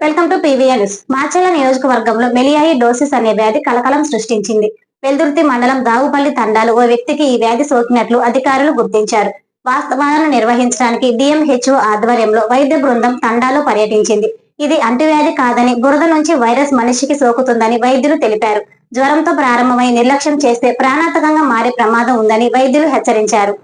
Welcome to PVR news. Macherla నియోజకవర్గంలో మెలియాయి డోసిస్ అనే వ్యాధి కలకలం సృష్టించింది. వెల్దుర్తి మండలం దావుపల్లి తండాలు ఓ వ్యక్తికి ఈ వ్యాధి సోకినట్లు అధికారులు గుర్తించారు. వాస్తవాలను నిర్వహించడానికి డిఎంహెచ్ఓ ఆధ్వర్యంలో వైద్య బృందం తండాలో పర్యటించింది. ఇది అంటువ్యాధి కాదని బురద నుంచి వైరస్ మనిషికి సోకుతుందని వైద్యులు తెలిపారు. జ్వరంతో ప్రారంభమై నిర్లక్ష్యం చేస్తే ప్రాణాంతకంగా మారే ప్రమాదం ఉందని వైద్యులు హెచ్చరించారు.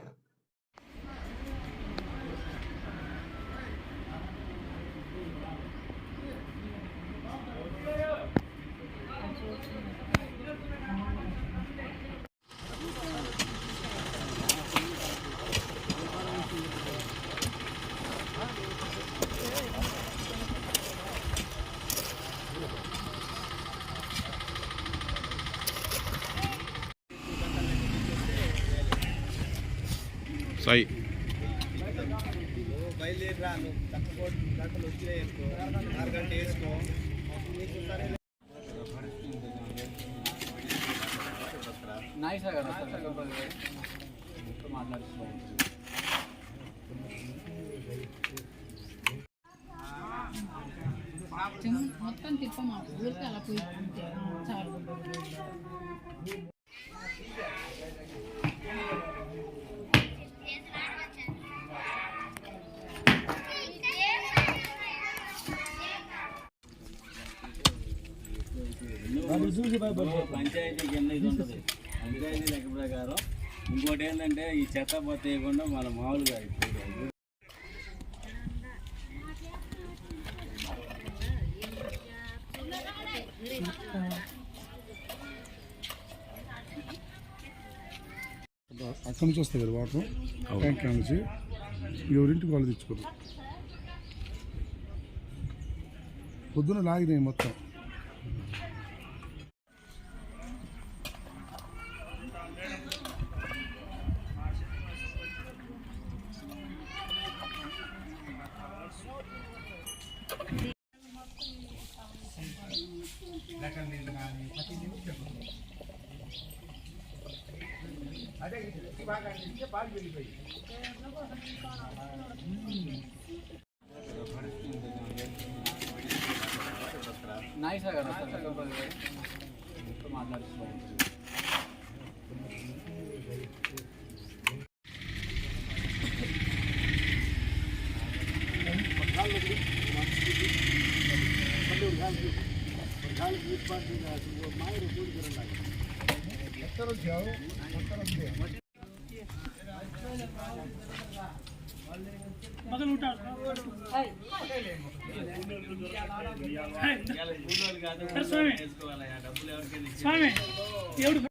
మాట్లాడుతున్నాను మొత్తం తిప్పమా ఊరికి అలా పోయి అంతే చాలు పంచాయతీ కింద ఇది ఉంటుంది. పంచాయతీ లెక్క ప్రకారం ఇంకోటి ఏంటంటే ఈ చెత్త పొత్త వేయకుండా మన మామూలుగా ఇప్పుడు అక్కడి నుంచి వస్తాయి కదా వాటర్? ట్యాంక్ నుంచి. ఎవరింటికి వాళ్ళు తెచ్చుకోరు. పొద్దున లాగినాయి మొత్తం. నాయిస్ కదా మాట్లాడుతున్నాను వేసుకోవాలి ఆ డబ్బులు ఎవరికైనా ఇచ్చేయాలి. సూపరైజ్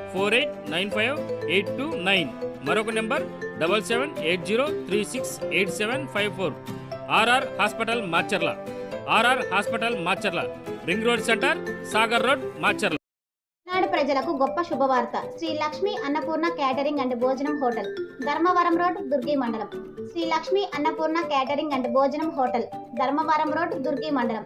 four eight nine five eight two nine. మరొక number double seven eight zero three six eight seven five four. RR hospital Macherla RR hospital Macherla ring road centre Sagar road Macherla నాడు ప్రజలకు గొప్ప శుభవార్త. శ్రీ లక్ష్మి అన్నపూర్ణ క్యాటరింగ్ అండ్ భోజనం hotel Dharmavaram road Durgi mandal. Shri Lakshmi Annapurna catering and భోజనం hotel Dharmavaram road Durgi మండలం.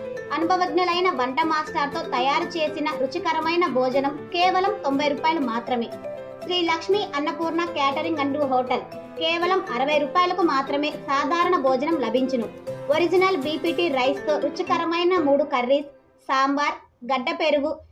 అనుభవజ్ఞులైన వంట మాస్టర్తో తయారు చేసిన రుచికరమైన భోజనం కేవలం తొంభై రూపాయలు మాత్రమే. Shri Lakshmi Annapurna catering and hotel కేవలం అరవై రూపాయలకు మాత్రమే సాధారణ భోజనం లభించును. ఒరిజినల్ బీపీటీ రైస్తో రుచికరమైన మూడు కర్రీస్ సాంబార్ గడ్డ పెరుగు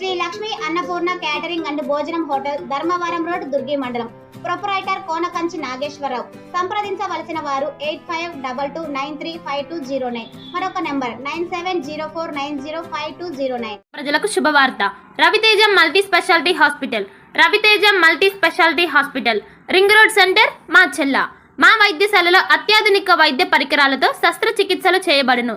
శ్రీ లక్ష్మి అన్నపూర్ణ క్యాటరింగ్ అండ్ భోజనం hotel Dharmavaram road Durgi mandal. Proprietor Konakanchi Nageswararao. సంప్రదించవలసిన వారు eight five double two nine three five two zero nine. మరొక number nine seven zero four nine zero five two zero nine. ప్రజలకు శుభవార్త. Raviteja multi speciality hospital. Raviteja multi speciality hospital. Ring road centre Macherla. మా వైద్యశాలలో అత్యాధునిక వైద్య పరికరాలతో శస్త్రచికిత్సలు చేయబడును.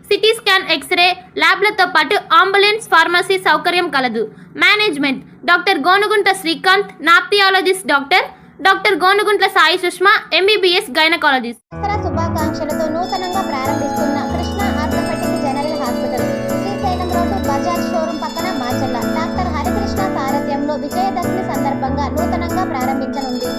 CT scan X-ray ల్యాబ్లతో పాటు అంబులెన్స్ ఫార్మసీ సౌకర్యం కలదు. Management doctor Gonugunta Srikanth nephrologist doctor doctor Gonuguntla Sai Sushma MBBS gynaecologist. Dussehra శుభాకాంక్షలతో నూతనంగా ప్రారంభిస్తున్న Krishna orthopaedic general hospital Srisailam road Bajaj showroom పక్కన మాచర్ల. డాక్టర్ హరికృష్ణ సారథ్యంలో విజయదశమి సందర్భంగా నూతనంగా ప్రారంభించనుంది.